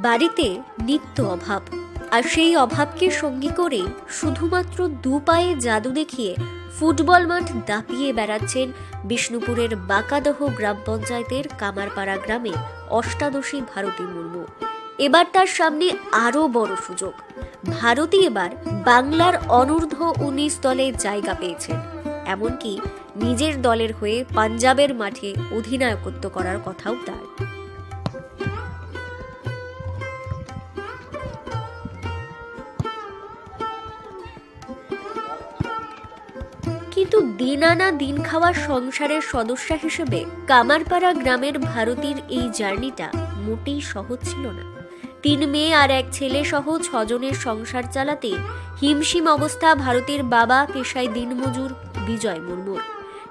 বাড়িতে নিত্য অভাব। আর সেই অভাবকে সঙ্গী করে শুধুমাত্র দু পায়ে জাদু দেখিয়ে ফুটবল মাঠ দাপিয়ে বেড়াচ্ছেন বিষ্ণুপুরের বাঁকাদহ গ্রাম পঞ্চায়েতের কামারপাড়া গ্রামে অষ্টাদশী ভারতী মুর্মু। এবার তার সামনে আরও বড় সুযোগ। ভারতী এবার বাংলার অনূর্ধ্ব উনিশ দলে জায়গা পেয়েছেন এমনকি নিজের দলের হয়ে পাঞ্জাবের মাঠে অধিনায়কত্ব করার কথাও তার। কিন্তু দিন আনা দিন খাওয়া সংসারের সদস্যা হিসেবে কামারপাড়া গ্রামের ভারতীর এই জার্নিটা মোটেই সহজ ছিল না। তিন মেয়ে আর এক ছেলে সহ ছজনের সংসার চালাতে হিমশিম অবস্থা ভারতের বাবা পেশায় দিনমজুর বিজয় মুর্মুর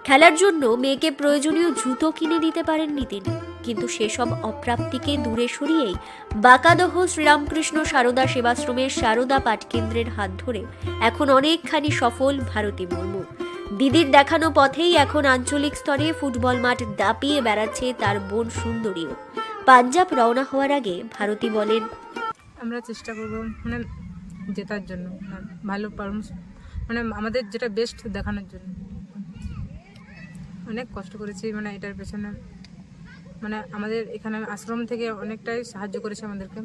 খেলার জন্য মেয়েকে প্রয়োজনীয় জুতো কিনে দিতে পারেননি তিনি, কিন্তু সেসব অপ্রাপ্তিকে দূরে সরিয়েই বাঁকাদহ শ্রীরামকৃষ্ণ সারদা সেবাশ্রমের সারদা পাঠকেন্দ্রের হাত ধরে এখন অনেকখানি সফল ভারতী মুর্মু। দিদির দেখানো পথেই এখন আঞ্চলিক স্তরে ফুটবল মাঠ দাপিয়ে বেড়াচ্ছে তার বোন সুন্দরীও। পাঞ্জাব রওনা হওয়ার আগে ভারতী বলেন, আমরা চেষ্টা করব মানে জেতার জন্য ভালো পারফরমেন্স মানে আমাদের যেটা বেস্ট দেখানোর জন্য। অনেক কষ্ট করেছি মানে এটার পেছনে মানে আমাদের এখানে আশ্রম থেকে অনেকটাই সাহায্য করেছে আমাদেরকে।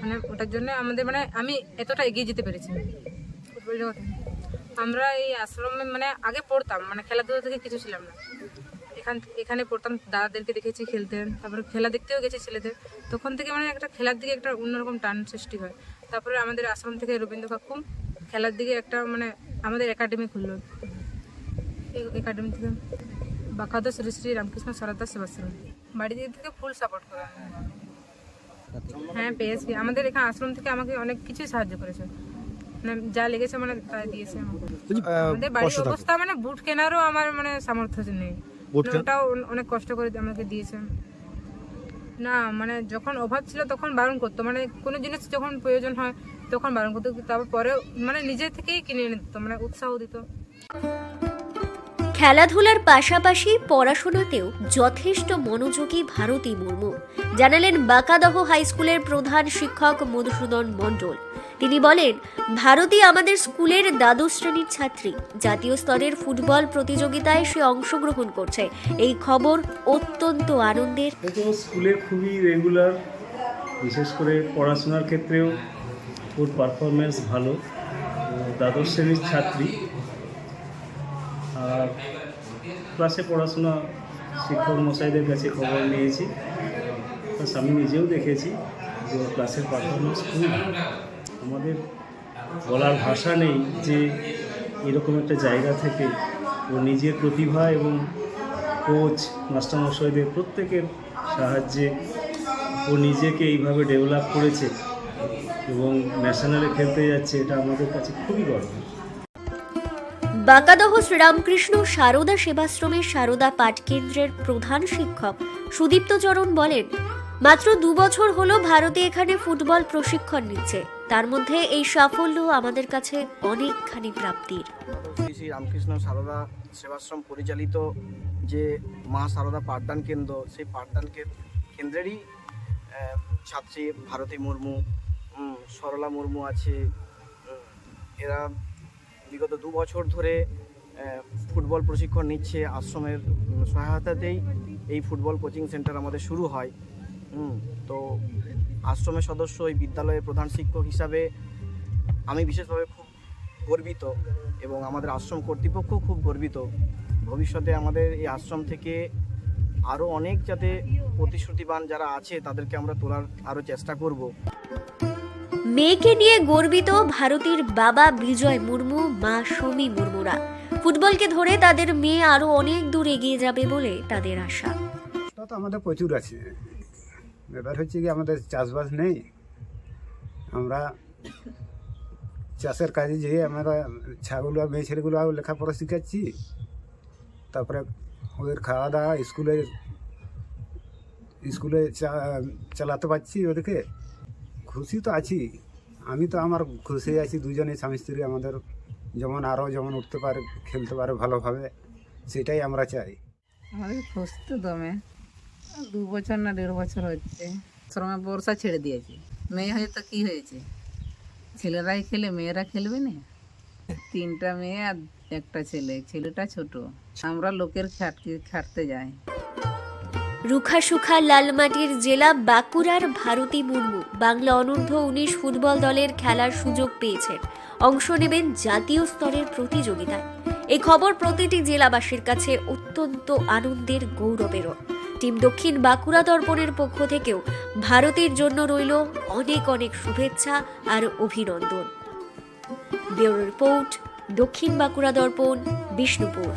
মানে ওটার জন্য আমাদের মানে আমি এতটা এগিয়ে যেতে পেরেছি। আমরা এই আশ্রমে মানে আগে পড়তাম মানে খেলাধুলা থেকে কিছু ছিলাম না। এখান এখানে পড়তাম, দাদাদেরকে দেখেছি খেলতে, তারপরে খেলা দেখতেও গেছি ছেলেদের। তখন থেকে মানে একটা খেলার দিকে একটা অন্যরকম টান সৃষ্টি হয়। তারপরে আমাদের আশ্রম থেকে রবীন্দ্র কাকু খেলার দিকে একটা মানে আমাদের একাডেমি খুললো। একাডেমি থেকে বাকাদ শ্রী শ্রী রামকৃষ্ণ সারদা সেবাশ্রম। বাড়ি দিক থেকে ফুল সাপোর্ট করা। হ্যাঁ পেয়েছি। আমাদের এখানে আশ্রম থেকে আমাকে অনেক কিছুই সাহায্য করেছে। মানে যা লেগেছে মানে তাই দিয়েছে আমাদের বাড়ির অবস্থা মানে বুট কেনারও আমার মানে সামর্থ্য নেই। ওটাও অনেক কষ্ট করে আমাকে দিয়েছে। না মানে যখন অভাব ছিল তখন বারণ করতো। মানে কোনো জিনিস যখন প্রয়োজন হয় তখন বারণ করতো। তারপর পরে মানে নিজে থেকেই কিনে এনে দিত মানে উৎসাহ দিত। খেলাধুলার পাশাপাশি পড়াশোনাতেও যথেষ্ট মনোযোগী ভারতী মুর্মু। জানালেন বাঁকাদহ হাই স্কুলের প্রধান শিক্ষক মধুসূদন মণ্ডল। তিনি বলেন ভারতী আমাদের স্কুলের দ্বাদশ শ্রেণির ছাত্রী। জাতীয় স্তরের ফুটবল প্রতিযোগিতায় সে অংশগ্রহণ করছে। এই খবর অত্যন্ত আনন্দের। স্কুলে খুবই রেগুলার বিশেষ করে পড়াশোনার ক্ষেত্রেও ওর পারফরমেন্স ভালো। দ্বাদশ শ্রেণির ছাত্রী। আর ক্লাসে পড়াশোনা শিক্ষক মশাইদের কাছে খবর নিয়েছি। আমি নিজেও দেখেছি যে ক্লাসের পারফরমেন্স খুবই ভালো। আমাদের বলার ভাষা নেই যে এরকম একটা জায়গা থেকে ও নিজের প্রতিভা এবং কোচ মাস্টারমশাইদের প্রত্যেকের সাহায্যে ও নিজেকে এইভাবে ডেভেলপ করেছে এবং ন্যাশনালে খেলতে যাচ্ছে, এটা আমাদের কাছে খুবই গর্ব। বাঁকাদহ শ্রীরামকৃষ্ণ সারদা সেবাশ্রমের সারদা পাঠকেন্দ্রের প্রধান শিক্ষক সুদীপ্ত চরণ বলেন, মাত্র দু বছর হলো ভারতে এখানে ফুটবল প্রশিক্ষণ নিচ্ছে। তার মধ্যে এই সাফল্য আমাদের কাছে অনেকখানি প্রাপ্তির। শ্রী রামকৃষ্ণ সারদা সেবাশ্রম পরিচালিত যে মা সারদা পাঠদান কেন্দ্র, সেই পাঠদান কেন্দ্রেরই ছাত্রী ভারতী মুর্মু সরলা মুর্মু আছে। এরা বিগত দু বছর ধরে ফুটবল প্রশিক্ষণ নিচ্ছে, আশ্রমের সহায়তাতেই এই ফুটবল কোচিং সেন্টার আমাদের শুরু হয়। তো আশ্রমের সদস্য এই বিদ্যালয়ের প্রধান শিক্ষক হিসাবে আমি বিশেষভাবে খুব গর্বিত এবং আমাদের আশ্রম কর্তৃপক্ষ খুব গর্বিত। ভবিষ্যতে আমাদের এই আশ্রম থেকে আরও অনেক যাতে প্রতিশ্রুতিবান যারা আছে তাদেরকে আমরা তোলার আরও চেষ্টা করব। মেয়েকে নিয়ে গর্বিত ভারতীর বাবা বিজয় মুর্মু মা সমী মুর্মুরা। ফুটবলকে ধরে তাদের মেয়ে আরও অনেক দূর এগিয়ে যাবে বলে তাদের আশা। আমাদের প্রচুর আছে। ব্যাপার হচ্ছে কি, আমাদের চাষবাস নেই। আমরা চাষের কাজে যেয়ে আমরা ছাগল আর মেয়ে ছেলেগুলো লেখাপড়া শেখাচ্ছি। তারপরে ওদের খাওয়া দাওয়া স্কুলে স্কুলে চালাতে পারছি ওদেরকে। খুশি তো আছি। আমি তো আমার খুশি আছি দুজনে স্বামী স্ত্রী, আমাদের যেমন আরও যেমন উঠতে পারে, খেলতে পারে ভালোভাবে, সেটাই আমরা চাই। আমাদের খুশি তো দমে। দু বছর না দেড় বছর হচ্ছে। শ্রমে বর্ষা ছেড়ে দিয়েছে। মেয়ে হয়ে তো কি হয়েছে? ছেলেরাই খেলে, মেয়েরা খেলবে না? তিনটা মেয়ে আর একটা ছেলে। ছেলেটা ছোট। আমরা লোকের খাটতে খাটতে যাই। রুখা সুখা লালমাটির জেলা বাঁকুড়ার ভারতী মুর্মু বাংলা অনূর্ধ্ব উনিশ ফুটবল দলের খেলার সুযোগ পেয়েছেন। অংশ নেবেন জাতীয় স্তরের প্রতিযোগিতায়। এই খবর প্রতিটি জেলাবাসীর কাছে অত্যন্ত আনন্দের গৌরবেরও টিম দক্ষিণ বাঁকুড়া দর্পণের পক্ষ থেকেও ভারতের জন্য রইল অনেক অনেক শুভেচ্ছা আর অভিনন্দন। ব্যুরো রিপোর্ট, দক্ষিণ বাঁকুড়া দর্পণ, বিষ্ণুপুর।